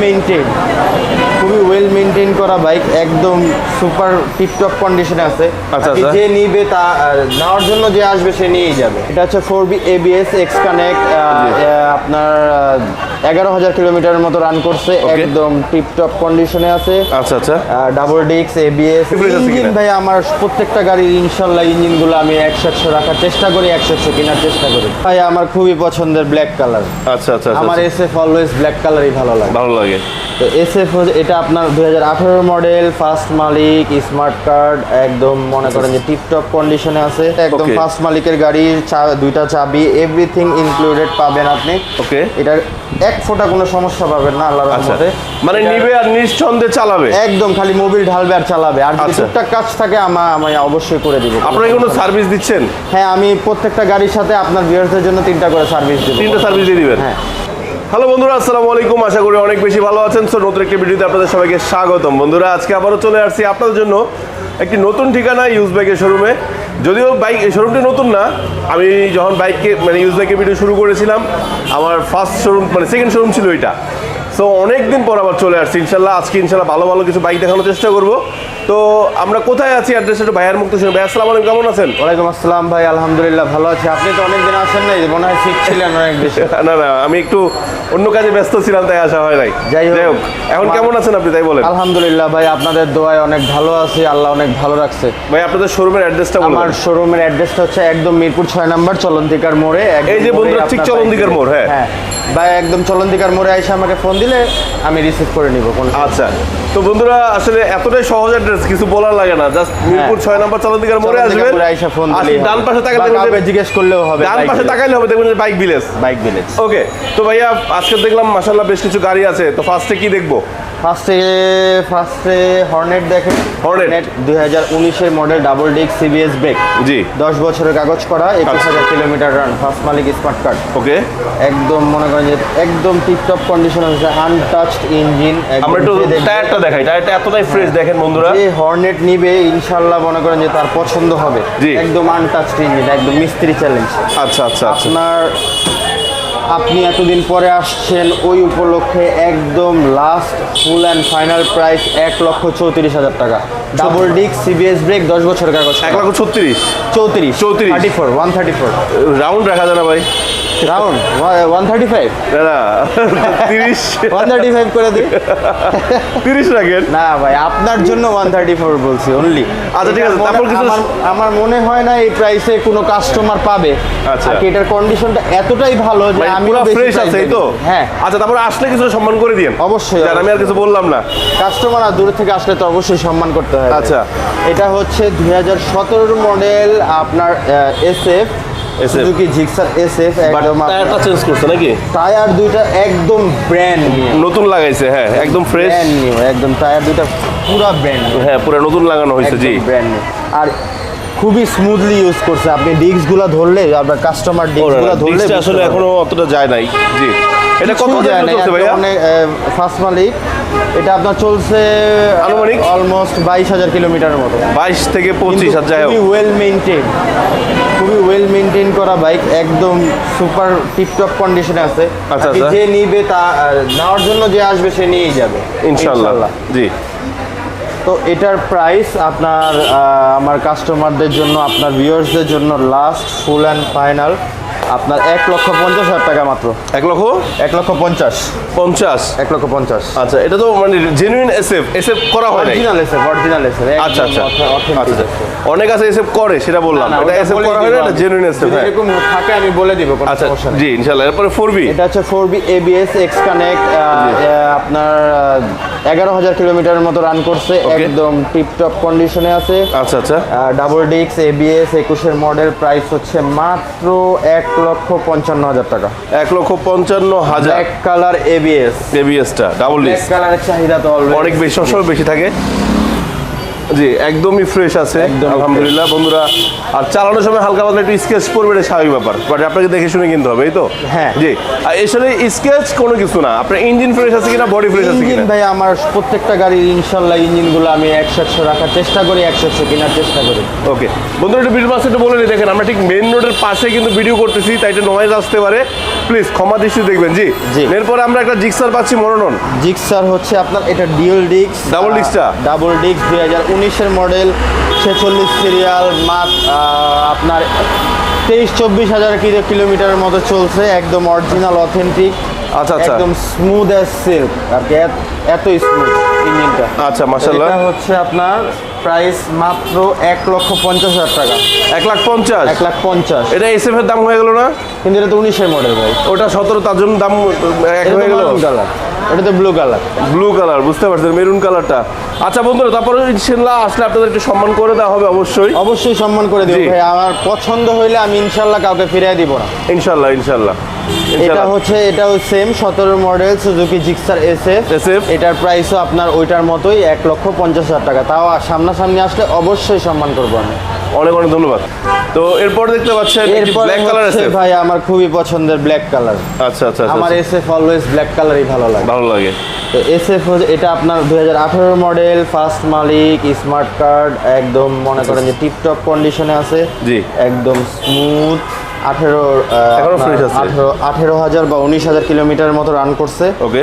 Maintain খুবই well maintain করা bike একদম সুপার টিপটপ কন্ডিশনে আছে। আচ্ছা, আচ্ছা। যে নিবে তা নেওয়ার জন্য যে আসবে সে নিয়েই যাবে। এটা হচ্ছে four V ABS X connect আপনার এগারো হাজার কিলোমিটারের মতো রান করছে একদম টিপটপ কন্ডিশনে আছে। আচ্ছা আচ্ছা। ডাবল ডিক্স এবিএস ইঞ্জিন ভাই আমার প্রত্যেকটা গাড়ির ইনশাল্লাহ ইঞ্জিনগুলো আমি একশো একশো রাখার চেষ্টা করি একশো একশো কেনার চেষ্টা করি। ভাই আমার খুবই পছন্দের ব্ল্যাক কালার আচ্ছা আচ্ছা আমার আচ্ছা। এস এফ অলওয়েজ ব্ল্যাক কালারই ভালো লাগে। ভালো লাগে। তো এস এফ এটা আপনার দুই হাজার মডেল ফার্স্ট মালিক স্মার্ট কার্ড একদম মনে করেন যে টিপটপ কন্ডিশনে আছে। একদম ফার্স্ট মালিকের গাড়ি দুইটা চাবি এভরিথিং ইনক্লুডেড পাবেন আপনি। ওকে এটার এক ফোঁটা কোনো সমস্যা পাবেন না আল্লাহর আচ্ছা। রহমতে। মানে এটা- নিবে আর নিঃসন্দেহে চালাবে? একদম খালি মোবিল ঢালবে আর চালাবে। আর যদি আচ্ছা। টুকটাক কাজ থাকে আমা আমি অবশ্যই করে দিব। আপনারা কোনো সার্ভিস দিচ্ছেন? হ্যাঁ আমি প্রত্যেকটা গাড়ির সাথে আপনার ভিউয়ার্সদের জন্য তিনটা করে সার্ভিস দেবো। তিনটা সার্ভিস দিয়ে দিবেন? হ্যাঁ। হ্যালো বন্ধুরা, আসসালামু আলাইকুম। আশা করি অনেক বেশি ভালো আছেন। সো নতুন একটি ভিডিওতে আপনাদের সবাইকে স্বাগতম। বন্ধুরা, আজকে আবারও চলে আসছি আপনাদের জন্য একটি নতুন ঠিকানা ইউজ বাইকের শোরুমে যদিও বাইক এই শোরুমটি নতুন না, আমি যখন বাইককে মানে ইউজ বাইকের ভিডিও শুরু করেছিলাম, আমার ফার্স্ট শোরুম মানে সেকেন্ড শোরুম ছিল এটা। সো অনেক দিন পর আবার চলে আসছি ইনশাল্লাহ আজকে ইনশাল্লাহ ভালো ভালো কিছু বাইক দেখানোর চেষ্টা করব। তো আমরা কোথায় আছি অ্যাড্রেসটা একটু ভাইয়ার মুক্ত শুনে। ভাই আসসালামু আলাইকুম কেমন আছেন? ওয়ালাইকুম আসসালাম ভাই আলহামদুলিল্লাহ ভালো আছি। আপনি তো অনেকদিন আসেন নাই মনে হয় ঠিক ছিলেন অনেক বেশি। না না আমি একটু অন্য কাজে ব্যস্ত ছিলাম তাই আসা হয় নাই। যাই হোক। এখন কেমন আছেন আপনি তাই বলেন? আলহামদুলিল্লাহ ভাই আপনাদের দোয়ায় অনেক ভালো আছি আল্লাহ অনেক ভালো রাখছে। ভাই আপনাদের শোরুমের অ্যাড্রেসটা বলুন আমার শোরুমের অ্যাড্রেসটা হচ্ছে একদম মিরপুর ছয় নম্বর চলন্তিকার মোড়ে। এই যে বন্ধুরা, ঠিক চলন্তিকার মোড়, হ্যাঁ। হ্যাঁ। ভাই একদম চলন্তিকার মোড়ে এসে আমাকে ফোন দিলে আমি রিসিভ করে নিব কোন আচ্ছা। তো বন্ধুরা আসলে এতটাই সহজ অ্যাড্রেস কিছু বলার লাগে না। জাস্ট মিরপুর ছয় নম্বর চালান্তিকার মোড়ে আসবেন। আইসা ফোন দিলে ডান পাশে তাকালে জিজ্ঞেস করলেও হবে ডান পাশে তাকাইলে হবে। দেখবেন bike village bike village okay তো ভাইয়া আজকে দেখলাম মাশাল্লাহ বেশ কিছু গাড়ি আছে। তো ফার্স্টে কি দেখব? ফার্স্টে ফার্স্টে হর্নেট দেখেন। Hornet। দুই হাজার উনিশের model double disc CBS brake জি। দশ বছরের কাগজ করা একুশ আচ্ছা। হাজার কিলোমিটার রান ফার্স্ট মালিক স্মার্ট কার্ড ওকে একদম মনে করেন যে একদম টিপটপ কন্ডিশন হচ্ছে আনটাচড ইঞ্জিন আমরা একটু টায়ারটা দেখাই। টায়ারটা এতটাই ফ্রেশ দেখেন বন্ধুরা। যে হর্নেট নিবে ইনশাল্লাহ মনে করেন যে তার পছন্দ হবে। একদম আনটাচড ইঞ্জিন একদম মিস্ত্রি চ্যালেঞ্জ আচ্ছা আচ্ছা আচ্ছা। আপনার আপনি এতদিন পরে আসছেন ওই উপলক্ষে একদম last full and final price এক লক্ষ চৌত্রিশ হাজার টাকা। ডাবল ডিক সিবিএস ব্রেক দশ বছরের কাগজ। এক লক্ষ ছত্রিশ। চৌত্রিশ। 34 thirty four one thirty four round রাখা যায় না ভাই। রাউন্ড ওয়ান থার্টি ফাইভ না না। তিরিশ। ওয়ান থার্টি ফাইভ করে দিই তিরিশ রাখেন। না ভাই আপনার জন্য ওয়ান থার্টি ফোর বলছি অনলি আচ্ছা, ঠিক আছে, তারপর কিছু- আমার মনে হয় না এই প্রাইসে কোনো কাস্টমার পাবে। আচ্ছা। আর এটার কন্ডিশনটা এতটাই ভালো যে আমি পুরো ফ্রেশ আছে তো? হ্যাঁ। আচ্ছা তারপরে আসলে কিছু সম্মান করে দিন অবশ্যই, জান, আমি আর কিছু বললাম না। কাস্টমার আর দূরে থেকে আসলে তো অবশ্যই সম্মান করতে হবে আচ্ছা। এটা হচ্ছে দুই হাজার মডেল আপনার S F SF Suzuki Gixxer S F একদম টায়ারটা চেঞ্জ করছে নাকি? টায়ার দুইটা একদম ব্র্যান্ড নিউ নতুন লাগাইছে হ্যাঁ একদম ফ্রেশ ব্র্যান্ড নিউ একদম টায়ার দুইটা পুরো ব্র্যান্ড হ্যাঁ পুরো নতুন লাগানো হয়েছে জি। ব্র্যান্ড নিউ আর খুবই স্মুথলি ইউজ করছে। আপনি ডিস্কগুলো ধরলে আপনার কাস্টমার ডিস্কগুলো ধরলে আসলে এখনও অতটা যায় নাই। জি। এটা কত যায় না ভাইয়া? ফার্স্ট মালিক। এটা আপনার চলছে আনুমানিক? অলমোস্ট বাইশ হাজার কিলোমিটারের মতো। বাইশ থেকে পঁচিশ যাই খুবই ওয়েল মেনটেন খুবই ওয়েল মেনটেন করা বাইক একদম সুপার টিপটপ কন্ডিশনে আছে। আচ্ছা, আচ্ছা। যে নিবে তা আহ, নেওয়ার জন্য যে আসবে সে নিয়েই যাবে। ইনশাল্লাহ। জি। তো এটার প্রাইস আপনার আমার কাস্টমারদের জন্য আপনার ভিউয়ার্সদের জন্য লাস্ট ফুল অ্যান্ড ফাইনাল আপনার এক লক্ষ পঞ্চাশ হাজার টাকা মাত্র। এক লক্ষ? এক লক্ষ পঞ্চাশ। পঞ্চাশ? এক লক্ষ পঞ্চাশ। আচ্ছা এটা তো মানে জেনুইন এসএফ এসএফ করা হয় অরিজিনাল এসে অরিজিনাল এসে আচ্ছা আচ্ছা। আচ্ছা অনেক আছে এসএফ করে সেটা বললাম। এটা এসএফ করা হয় না এটা জেনুইন এসএফ হ্যাঁ। এরকম থাকে আমি বলে দিব কোনো আচ্ছা সমস্যা নেই। জি ইনশাল্লাহ। এরপরে ফোর বি এটা হচ্ছে four V ABS X connect আপনার এগারো হাজার কিলোমিটারের মতো রান করছে একদম টিপটপ কন্ডিশনে আছে। আচ্ছা আচ্ছা। ডাবল ডিক্স এবিএস একুশের মডেল প্রাইস হচ্ছে মাত্র এক লক্ষ পঞ্চান্ন হাজার টাকা। এক লক্ষ পঞ্চান্ন হাজার এক কালার এবিএস এবিএসটা ডাবল কালারের চাহিদা তো অনেক বেশি সবসময় বেশি থাকে। জি একদমই ফ্রেশ আছে। আলহামদুলিল্লাহ বন্ধুরা। আর চালানোর সময় হালকা পাতলা একটু স্কেচ পড়বে এটা স্বাভাবিক ব্যাপার। বাট আপনাকে দেখে শুনে কিনতে হবে এই তো? হ্যাঁ। জি। আর এসলে স্কেচ কোনো কিছু না। আপনার ইঞ্জিন ফ্রেশ আছে কিনা বডি ফ্রেশ আছে কিনা? ভাই আমার প্রত্যেকটা গাড়ির ইনশাল্লাহ ইঞ্জিনগুলো আমি একশো একশো রাখার চেষ্টা করি একশো একশো কেনার চেষ্টা করি। ওকে বন্ধুরা একটু ভিডিও পাশে একটু বলে দেখেন আমরা ঠিক মেন রোডের পাশে কিন্তু ভিডিও করতেছি তাই একটু নয়েজ আসতে পারে। প্লিজ ক্ষমা দৃষ্টি দেখবেন জি। জি। এরপরে আমরা একটা জিক্সার পাচ্ছি মনোনন জিক্সার হচ্ছে আপনার এটা ডিউল ডিক্স ডাবল disc টা? ডাবল ডিক্স দুই হাজার উনিশের মডেল ছেচল্লিশ সিরিয়াল মাত আপনার তেইশ চব্বিশ হাজার কিলো কিলোমিটারের মতো চলছে একদম অরিজিনাল অথেন্টিক আচ্ছা, আচ্ছা। একদম স্মুথ অ্যাজ সিল্ক আর কি এত- স্মুথ ইঞ্জিনটা। আচ্ছা মাশাল্লাহ এটা হচ্ছে আপনার প্রাইস মাত্র এক লক্ষ পঞ্চাশ হাজার টাকা। এক লাখ পঞ্চাশ? এক লাখ পঞ্চাশ। এটা এস এর দাম হয়ে গেল না? কিন্তু এটা তো উনিশের মডেল ভাই। ওটা সতেরো তার জন্য দাম এক হয়ে গেল? কালার এটা তো ব্লু কালার ব্লু কালার বুঝতে পারছেন মেরুন কালারটা আচ্ছা বন্ধুরা তারপরে ইনশাল্লাহ আসলে আপনাদের একটু সম্মান করে দেওয়া হবে অবশ্যই। অবশ্যই সম্মান করে দেবো ভাই আমার পছন্দ হইলে আমি ইনশাল্লাহ কাউকে ফিরিয়ে দিব না। ইনশাল্লাহ ইনশাল্লাহ। এটা হচ্ছে এটাও সেম সতেরো model Suzuki Gixxer S F এটার প্রাইসও আপনার ওইটার মতোই এক লক্ষ পঞ্চাশ হাজার টাকা। তাও সামনাসামনি আসলে অবশ্যই সম্মান করব আমি। অনেক অনেক ধন্যবাদ। তো এরপর দেখতে পাচ্ছেন ব্ল্যাক কালার আছে ভাই আমার খুবই পছন্দের ব্ল্যাক কালার আচ্ছা আচ্ছা আচ্ছা, আমার আচ্ছা। এস অলওয়েজ ব্ল্যাক কালারই ভালো লাগে। ভালো লাগে। তো এস এফ এটা আপনার দুই হাজার আঠারো মডেল ফার্স্ট মালিক স্মার্ট কার্ড একদম মনে করেন যে টিপটপ কন্ডিশনে আছে। জি। একদম স্মুথ। আঠেরো আঠেরো হাজার বা উনিশ হাজার কিলোমিটার মতো রান করছে। ওকে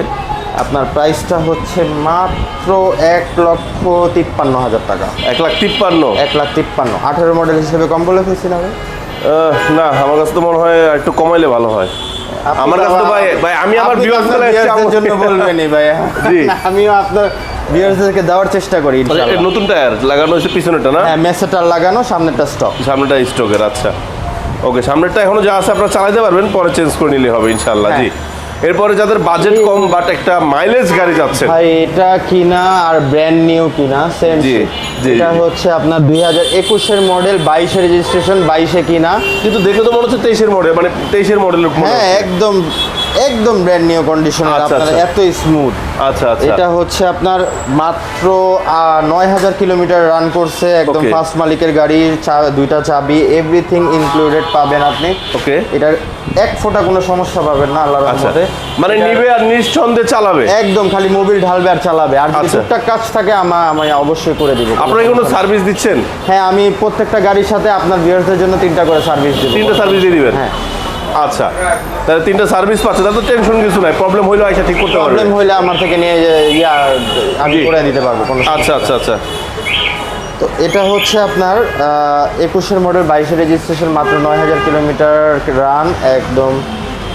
আপনার প্রাইসটা হচ্ছে মাত্র এক লক্ষ তিপ্পান্ন হাজার টাকা। এক লাখ তিপ্পান্ন? এক লাখ তিপ্পান্ন। আঠেরো মডেল হিসেবে কম বলে ফেলছি না না আমার কাছে তো মনে হয় একটু কমাইলে ভালো হয়। আমার কাছে ভাই ভাই আমি আমার আমার- জন্য বলবেনই ভাই। জি। আমিও আপনার ভিউয়ার্সদেরকে দেওয়ার চেষ্টা করি ইনশাআল্লাহ। নতুন টায়ার লাগানো হয়েছে পিছনেরটা না? হ্যাঁ মেসেটার লাগানো সামনেটা স্টক সামনেটা স্টকের আচ্ছা। ওকে সামনেরটা এখনও যা আছে আপনারা চালাতে পারবেন পরে চেঞ্জ করে নিলে হবে ইনশাল্লাহ জি। এরপরে যাদের বাজেট কম বাট একটা মাইলেজ গাড়ি যাচ্ছে। ভাই এটা কিনা আর ব্র্যান্ড নিউ কিনা সেম জি, এটা হচ্ছে আপনার 2021 এর মডেল 22 এর রেজিস্ট্রেশন 22 এ কিনা। কিন্তু দেখে তো মনে হচ্ছে 23 এর মডেল মানে 23 এর মডেল হ্যাঁ একদম একদম ব্র্যান্ড নিউ কন্ডিশনের আচ্ছা, আপনার আচ্ছা। এত স্মুথ আচ্ছা আচ্ছা। এটা হচ্ছে আপনার মাত্র নয় হাজার কিলোমিটার রান করছে একদম. ফার্স্ট মালিকের গাড়ি দুইটা চাবি এভরিথিং ইনক্লুডেড পাবেন আপনি। ওকে এটার এক ফোঁটা কোনো সমস্যা পাবেন না আল্লাহর আচ্ছা। রহমতে। মানে নিবে আর নিঃসন্দেহে চালাবে? একদম খালি মোবিল ঢালবে আর চালাবে। আর যদি আচ্ছা। টুকটাক কাজ থাকে আমা আমি অবশ্যই করে দিব। আপনারা কি কোনো সার্ভিস দিচ্ছেন? হ্যাঁ আমি প্রত্যেকটা গাড়ির সাথে আপনার ভিউয়ার্সদের জন্য তিনটা করে সার্ভিস দেবো। তিনটা সার্ভিস দিয়ে দিবেন? হ্যাঁ। আচ্ছা তাহলে তিনটা সার্ভিস পাচ্ছে তাহলে তো টেনশন কিছু নাই প্রবলেম হইল আইসা ঠিক করতে পারবে। প্রবলেম হইলে আমার থেকে নিয়ে ইয়া আমি। করে দিতে পারব কোনো আচ্ছা আচ্ছা আচ্ছা। তো এটা হচ্ছে আপনার একুশের মডেল বাইশে রেজিস্ট্রেশন মাত্র নয় হাজার কিলোমিটার রান একদম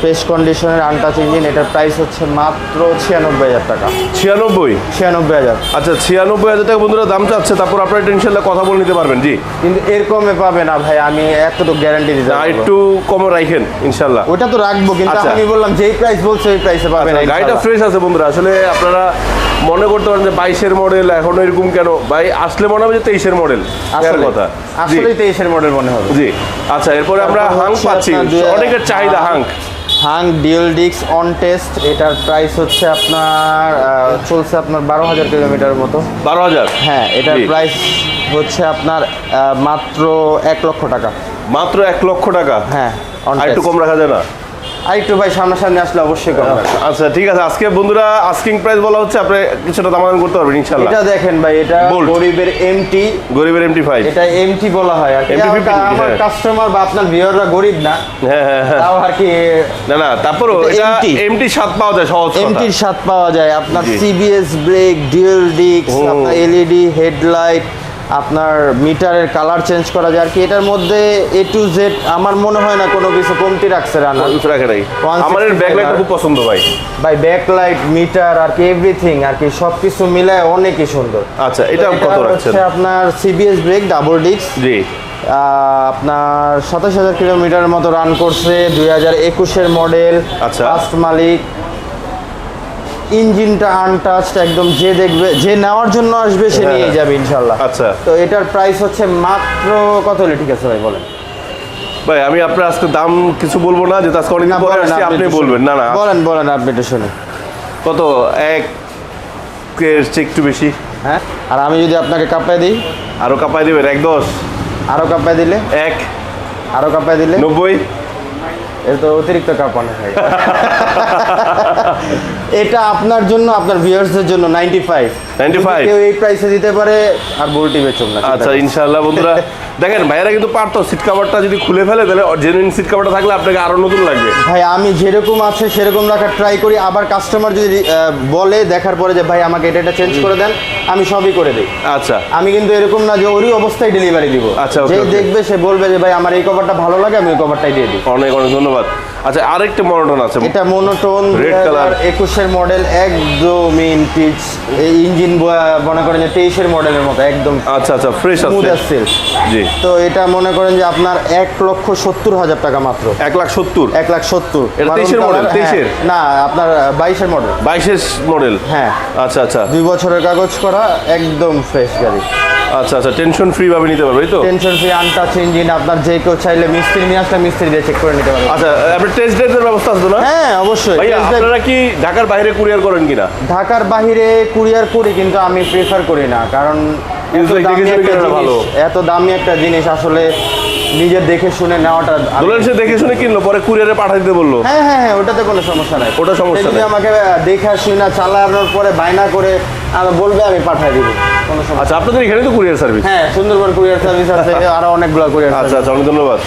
ফ্রেশ কন্ডিশনের আনটাচ ইঞ্জিন এটার প্রাইস হচ্ছে মাত্র ছিয়ানব্বই হাজার টাকা। ছিয়ানব্বই? ছিয়ানব্বই হাজার। আচ্ছা ছিয়ানব্বই হাজার টাকা বন্ধুরা দাম চাচ্ছে তারপর আপনারা এটা ইনশাল্লাহ কথা বলে নিতে পারবেন জি। কিন্তু এর কমে পাবে না ভাই আমি এতটুকু গ্যারান্টি দিতে না। একটু কমে রাখেন ইনশাল্লাহ ওটা তো রাখব কিন্তু আচ্ছা। আমি বললাম যেই প্রাইস বলছে ওই প্রাইসে পাবেন গাড়িটা ফ্রেশ আছে বন্ধুরা আসলে আপনারা মনে করতে পারেন যে বাইশের মডেল এখন এরকম কেন? ভাই আসলে মনে হবে যে তেইশের মডেল আসলে কথা। জি। আসলেই তেইশের মডেল মনে হবে। জি। আচ্ছা এরপরে আমরা হাঙ্ক পাচ্ছি অনেকের চাহিদা হাঙ্ক। হাং ডিউল ডিক্স অন টেস্ট এটার প্রাইস হচ্ছে আপনার চলছে আপনার বারো হাজার কিলোমিটার মতো। বারো হাজার? হ্যাঁ এটার প্রাইস হচ্ছে আপনার মাত্র এক লক্ষ টাকা। মাত্র এক লক্ষ টাকা? হ্যাঁ একটু কম রাখা যায় না? আর একটু ভাই সামনাসামনি আসলে অবশ্যই কম আচ্ছা ঠিক আছে। আজকে বন্ধুরা আস্কিং প্রাইস বলা হচ্ছে আপনি কিছুটা দামাদাম করতে পারবেন ইনশাল্লাহ এটা দেখেন ভাই এটা। গরিবের এমটি গরিবের এমটি ফাইভ এটা এমটি বলা হয়। আর আমার- 50, আমার হ্যাঁ। কাস্টমার বা আপনার ভিউয়াররা গরিব না। হ্যাঁ হ্যাঁ হ্যাঁ। তাও আর কি না না তারপরও এটা এমটি স্বাদ পাওয়া যায় সহজ কথা। এমটির স্বাদ পাওয়া যায়। আপনার সিবিএস ব্রেক ডিউল ডিস্ক আপনার এলইডি হেডলাইট আপনার মিটারের কালার চেঞ্জ করা যায় আর কি। এটার মধ্যে এ টু জেড আমার মনে হয় না কোনো কিছু কমতি রাখছে রান্না মানুষ রাখে নাই। আমার এর ব্যাকলাইটটা খুব পছন্দ ভাই। ভাই ব্যাকলাইট মিটার আর কি এভরিথিং আর কি সব কিছু মিলায় অনেকই সুন্দর। আচ্ছা এটা কত রাখছেন? আপনার সিবিএস ব্রেক ডাবল ডিস্ক জি। আপনার সাতাশ হাজার কিলোমিটার মতো রান করছে দুই হাজার একুশের মডেল আচ্ছা। ফার্স্ট মালিক। ইঞ্জিনটা আনটাচড একদম যে দেখবে যে নেওয়ার জন্য আসবে সে হ্যাঁ, নিয়ে হ্যাঁ। যাবে ইনশাল্লাহ আচ্ছা। তো এটার প্রাইস হচ্ছে মাত্র কত হলে ঠিক আছে ভাই বলেন? ভাই আমি আপনার আজকে দাম কিছু বলব না যেটা আজকে অনেকদিন পরে আসছি আপনি বলবেন। না না বলেন বলেন আপনি এটা শুনে কত? এক এর চেয়ে একটু বেশি। হ্যাঁ? আর আমি যদি আপনাকে কাপায় দিই? আরও কাপাই দিবেন এক দশ। আরও কাপায় দিলে? এক। আরও কাপায় দিলে? নব্বই। এটা অতিরিক্ত কাঁপানো হয়। এটা আপনার জন্য আপনার ভিউয়ার্সদের জন্য 95 95 কেউ এই প্রাইসে দিতে পারে আর বলটি বেচুন না আচ্ছা ইনশাআল্লাহ বন্ধুরা। দেখেন ভাইয়ারা কিন্তু পারতো সিট কাভারটা যদি খুলে ফেলে তাহলে জেনুইন সিট কাভারটা থাকলে আপনাকে আরও নতুন লাগবে। ভাই আমি যেরকম আছে সেরকম রাখার ট্রাই করি। আবার কাস্টমার যদি বলে দেখার পরে যে ভাই আমাকে এটা এটা চেঞ্জ করে দেন আমি সবই করে দিই। আচ্ছা। আমি কিন্তু এরকম না যে ওরই অবস্থায় ডেলিভারি দিব। আচ্ছা, যে দেখবে সে বলবে যে ভাই আমার এই কভারটা ভালো লাগে আমি ওই কভারটাই দিয়ে দিই। অনেক অনেক ধন্যবাদ। আচ্ছা আরেকটা মনোটন আছে। এটা মোনোটোন Red color। একুশের মডেল একদম ইনটিচ এই ইঞ্জিন মনে করেন যে তেইশের মডেলের মতো একদম আচ্ছা আচ্ছা ফ্রেশ আছে। জি। তো এটা মনে করেন যে আপনার এক লক্ষ সত্তর হাজার টাকা মাত্র। এক লাখ সত্তর? এক লাখ সত্তর। এটা Maroon 23 এর model, color, 23 হ্যাঁ। এর? না আপনার বাইশের মডেল বাইশের মডেল হ্যাঁ। আচ্ছা আচ্ছা। দুই বছরের কাগজ করা একদম ফ্রেশ গাড়ি। আচ্ছা আচ্ছা টেনশন ফ্রি ভাবে নিতে পারবে তো? টেনশন ফ্রি আনটাচ ইঞ্জিন আপনার যে কেউ চাইলে মিস্ত্রি নিয়ে আসলে মিস্ত্রি দিয়ে চেক করে নিতে পারবে। আচ্ছা আপনার টেস্ট ড্রাইভের ব্যবস্থা আছে না? হ্যাঁ অবশ্যই। আপনারা কি ঢাকার বাইরে কুরিয়ার করেন কিনা? ঢাকার বাহিরে কুরিয়ার করি কিন্তু আমি প্রেফার করি না কারণ এত দামি একটা জিনিস- ভালো। এত দামি একটা জিনিস আসলে নিজে দেখে শুনে নেওয়াটা দোলেন সে দেখে শুনে কিনলো পরে কুরিয়ারে পাঠাই দিতে বলল। হ্যাঁ হ্যাঁ হ্যাঁ ওটাতে কোনো সমস্যা নাই। ওটা সমস্যা আমাকে দেখে শুনে চালানোর পরে বায়না করে আর বলবে আমি পাঠিয়ে দিব। আচ্ছা আপনাদের এখানে তো কুরিয়ার সার্ভিস? হ্যাঁ সুন্দরবন কুরিয়ার সার্ভিস আছে আরও অনেকগুলো কুরিয়ার আচ্ছা আচ্ছা অনেক ধন্যবাদ।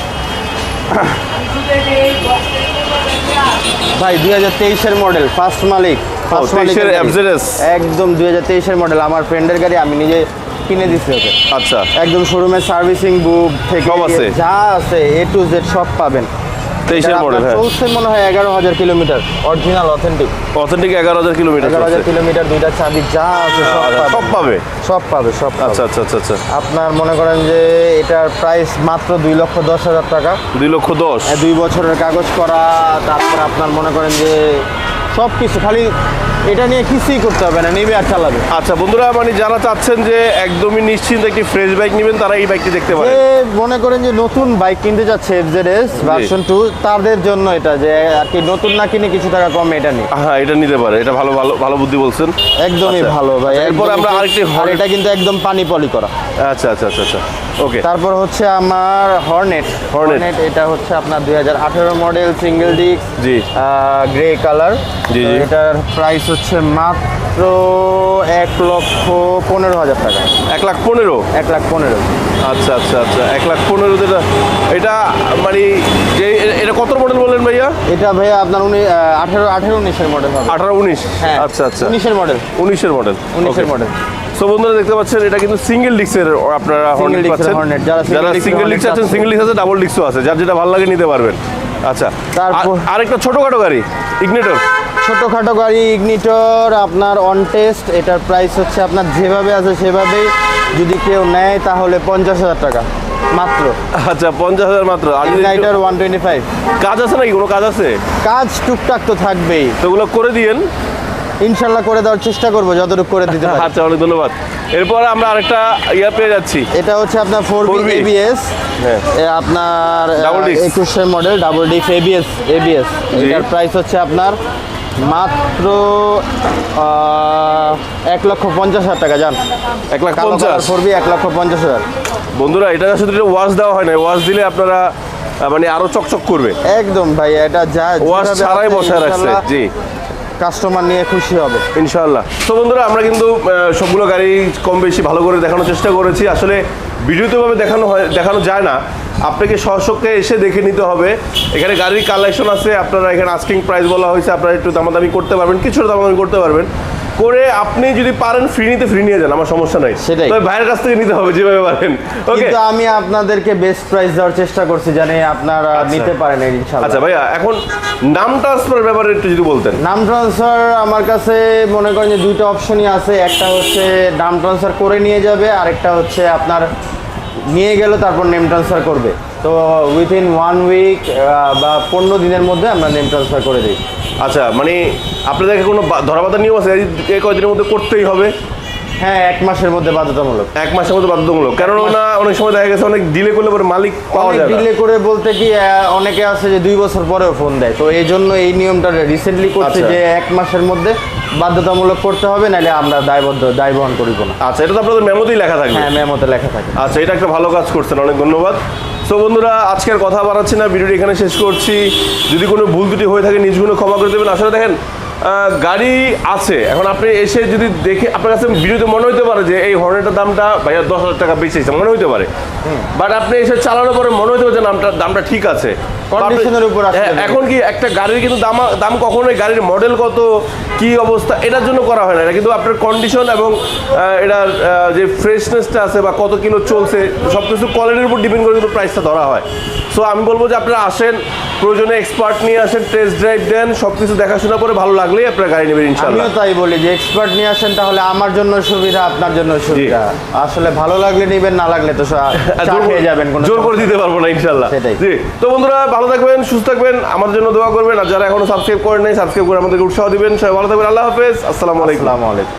ভাই দুই হাজার তেইশের মডেল ফার্স্ট মালিক ফার্স্ট 23 একদম দুই হাজার তেইশের মডেল আমার ফ্রেন্ডের গাড়ি আমি নিজে কিনে দিচ্ছি ওকে। আচ্ছা। একদম শোরুমের সার্ভিসিং বুক থেকে? যা আছে এ টু জেড সব পাবেন। তেইশের মডেল হ্যাঁ। চলছে মনে হয় এগারো হাজার কিলোমিটার অরিজিনাল অথেন্টিক অথেন্টিক এগারো হাজার কিলোমিটার এগারো হাজার কিলোমিটার দুইটা চাবি যা আছে সব আচ্ছা। পাবে? সব পাবে সব আচ্ছা আচ্ছা আচ্ছা আচ্ছা। আপনার মনে করেন যে এটার প্রাইস মাত্র দুই লক্ষ দশ হাজার টাকা। দুই লক্ষ দশ? এ, দুই বছরের কাগজ করা তারপর আপনার মনে করেন যে সব কিছু খালি এটা নিয়ে কিছুই করতে হবে না নেবে আর চালাবে। আচ্ছা বন্ধুরা মানে যারা চাচ্ছেন যে একদমই নিশ্চিন্ত একটি ফ্রেশ বাইক নেবেন তারা এই বাইকটি দেখতে পারেন। যে মনে করেন যে নতুন বাইক কিনতে যাচ্ছে এফজেডএস ভার্সন টু তাদের জন্য এটা যে আর কি নতুন না কিনে কিছু টাকা কমে এটা নিয়ে। হ্যাঁ এটা নিতে পারে এটা ভালো ভালো ভালো বুদ্ধি বলছেন। একদমই আচ্ছা। ভালো ভাই আচ্ছা, এরপর আমরা আরেকটি আর Hornet- এটা কিন্তু একদম পানি পলি করা। আচ্ছা আচ্ছা আচ্ছা আচ্ছা ওকে তারপর হচ্ছে আমার হর্নেট। হর্নেট এটা হচ্ছে আপনার দুই হাজার আঠেরো মডেল সিঙ্গেল ডিস্ক জি। গ্রে কালার জি, জি। এটার প্রাইস হচ্ছে মাত্র এক লক্ষ পনেরো হাজার টাকা। এক লাখ পনেরো? এক লাখ পনেরো। আচ্ছা আচ্ছা আচ্ছা এক লাখ পনেরো এটা এটা মানে যে এটা কত মডেল বললেন ভাইয়া? এটা ভাইয়া আপনার উনি আঠারো আঠেরো উনিশের মডেল হবে। আঠারো উনিশ? হ্যাঁ আচ্ছা আচ্ছা। উনিশের মডেল উনিশের মডেল উনিশের মডেল সো বন্ধুরা দেখতে পাচ্ছেন এটা কিন্তু সিঙ্গেল ডিক্সের আপনারা হর্নেট পাচ্ছেন। যারা সিঙ্গেল ডিক্স আছেন সিঙ্গেল ডিক্স আছে ডাবল ডিক্সও আছে যার যেটা ভালো লাগে নিতে পারবেন। আচ্ছা আর- আরেকটা ছোটখাটো গাড়ি ইগনেটর ছোটোখাটো গাড়ি ইগনিটর আপনার অন টেস্ট এটার প্রাইস হচ্ছে আপনার যেভাবে আছে সেভাবেই। যদি কেউ নেয় তাহলে পঞ্চাশ হাজার টাকা মাত্র। আচ্ছা পঞ্চাশ হাজার মাত্র। ইগনাইটার ওয়ান টোয়েন্টি ফাইভ কাজ আছে নাকি? কোনো কাজ আছে? কাজ টুকটাক তো থাকবেই। তো ওগুলো করে দিয়েন। ইনশাল্লাহ করে দেওয়ার চেষ্টা করব যতটুকু করে দিতে পারি। আচ্ছা অনেক ধন্যবাদ। এরপর আমরা আরেকটা ইয়া পেয়ে যাচ্ছি। এটা হচ্ছে আপনার ফোর বি 4B এবিএস আপনার। একুশের model double disc ABS ABS. এটার প্রাইস হচ্ছে আপনার মাত্র এক লক্ষ পঞ্চাশ হাজার টাকা যান এক লাখ পঞ্চাশ? ফোর বি এক লক্ষ পঞ্চাশ হাজার। বন্ধুরা এটা শুধু ওয়াশ দেওয়া হয় না ওয়াশ দিলে আপনারা মানে আরও চকচক করবে। একদম ভাই এটা যা ওয়াশ ছাড়াই আছে, বসায় রাখছে জি। কাস্টমার নিয়ে খুশি হবে। ইনশাল্লাহ। তো বন্ধুরা আমরা কিন্তু সবগুলো গাড়ি কম বেশি ভালো করে দেখানোর চেষ্টা করেছি। আসলে ভিডিওতে ভাবে দেখানো হয় দেখানো যায় না। আপনাকে সশক্তে এসে দেখে নিতে হবে। এখানে গাড়ির কালেকশন আছে আপনারা এখানে আস্কিং প্রাইস বলা হয়েছে আপনারা একটু দামাদামি করতে পারবেন কিছুটা দামাদামি করতে পারবেন। করে আপনি যদি পারেন ফ্রি নিতে ফ্রি নিয়ে যান আমার সমস্যা নাই। সেটাই। তবে ভাইয়ের কাছ থেকে নিতে হবে যেভাবে পারেন। ওকে কিন্তু আমি আপনাদেরকে বেস্ট প্রাইস দেওয়ার চেষ্টা করছি জানি আপনারা নিতে পারেন ইনশাল্লাহ আচ্ছা ভাইয়া এখন নাম ট্রান্সফার ব্যাপারে একটু যদি বলতেন। নাম ট্রান্সফার আমার কাছে মনে করেন যে দুইটা অপশনই আছে। একটা হচ্ছে নাম ট্রান্সফার করে নিয়ে যাবে আরেকটা হচ্ছে আপনার নিয়ে গেল তারপর নেম ট্রান্সফার করবে। তো উইথিন ওয়ান উইক বা পনেরো দিনের মধ্যে আমরা নেম ট্রান্সফার করে দিই। আচ্ছা মানে আপনাদেরকে কোনো ধরাবাধা নিয়ম আছে? কয়দিনের মধ্যে করতেই হবে? হ্যাঁ এক মাসের মধ্যে বাধ্যতামূলক। এক মাসের মধ্যে বাধ্যতামূলক। কারণ না অনেক সময় দেখা গেছে অনেক ডিলে করলে পরে মালিক পাওয়া যায় ডিলে করে বলতে কি অনেকে আছে যে দুই বছর পরেও ফোন দেয়। তো এই জন্য এই নিয়মটা রিসেন্টলি করছে আচ্ছা। যে এক মাসের মধ্যে বাধ্যতামূলক করতে হবে নাহলে আমরা দায়বদ্ধ দায় বহন করিব না। আচ্ছা এটা তো আপনাদের মেমোতেই লেখা থাকবে। হ্যাঁ মেমোতে লেখা থাকে আচ্ছা এটা একটা ভালো কাজ করছেন অনেক ধন্যবাদ। তো বন্ধুরা আজকের কথা বাড়াচ্ছি না ভিডিওটি এখানে শেষ করছি। যদি কোনো ভুল ত্রুটি হয়ে থাকে নিজগুলো ক্ষমা করে দেবেন। আসলে দেখেন গাড়ি আছে। এখন আপনি এসে যদি দেখে আপনার কাছে ভিডিওতে মনে হতে পারে যে এই হর্নেটার দামটা ভাইয়া দশ হাজার টাকা বেঁচেছে মনে হতে পারে। বাট আপনি এসে চালানোর পরে মনে হতে পারে যে নামটা দামটা ঠিক আছে। উপর হ্যাঁ, এখন কি একটা গাড়ির কিন্তু দাম দাম কখনোই গাড়ির মডেল কত কি অবস্থা এটার জন্য করা হয় না। এটা কিন্তু আপনার কন্ডিশন এবং এটার যে ফ্রেশনেসটা আছে বা কত কিলো চলছে সব কিছু কোয়ালিটির উপর ডিপেন্ড করে কিন্তু প্রাইসটা ধরা হয়। সো আমি বলব যে আপনারা আসেন প্রয়োজনে এক্সপার্ট নিয়ে আসেন টেস্ট ড্রাইভ দেন সব কিছু দেখাশোনা করে ভালো লাগলেই আপনার গাড়ি নেবেন ইনশাআল্লাহ। আমিও তাই বলি যে এক্সপার্ট নিয়ে আসেন তাহলে আমার জন্য সুবিধা আপনার জন্য সুবিধা। আসলে ভালো লাগলে নেবেন না লাগলে তো সা- চা যাবেন কোনো জোর করে দিতে পারব না ইনশাআল্লাহ। সেটাই। জি তো বন্ধুরা ভালো থাকবেন সুস্থ থাকবেন আমার জন্য দোয়া করবেন আর যারা এখনও সাবস্ক্রাইব করেন নাই সাবস্ক্রাইব করে আমাদেরকে উৎসাহ দিবেন। সবাই ভালো থাকবেন আল্লাহ হাফেজ আসসালামু আলাইকুম। আসসালামু আলাইকুম।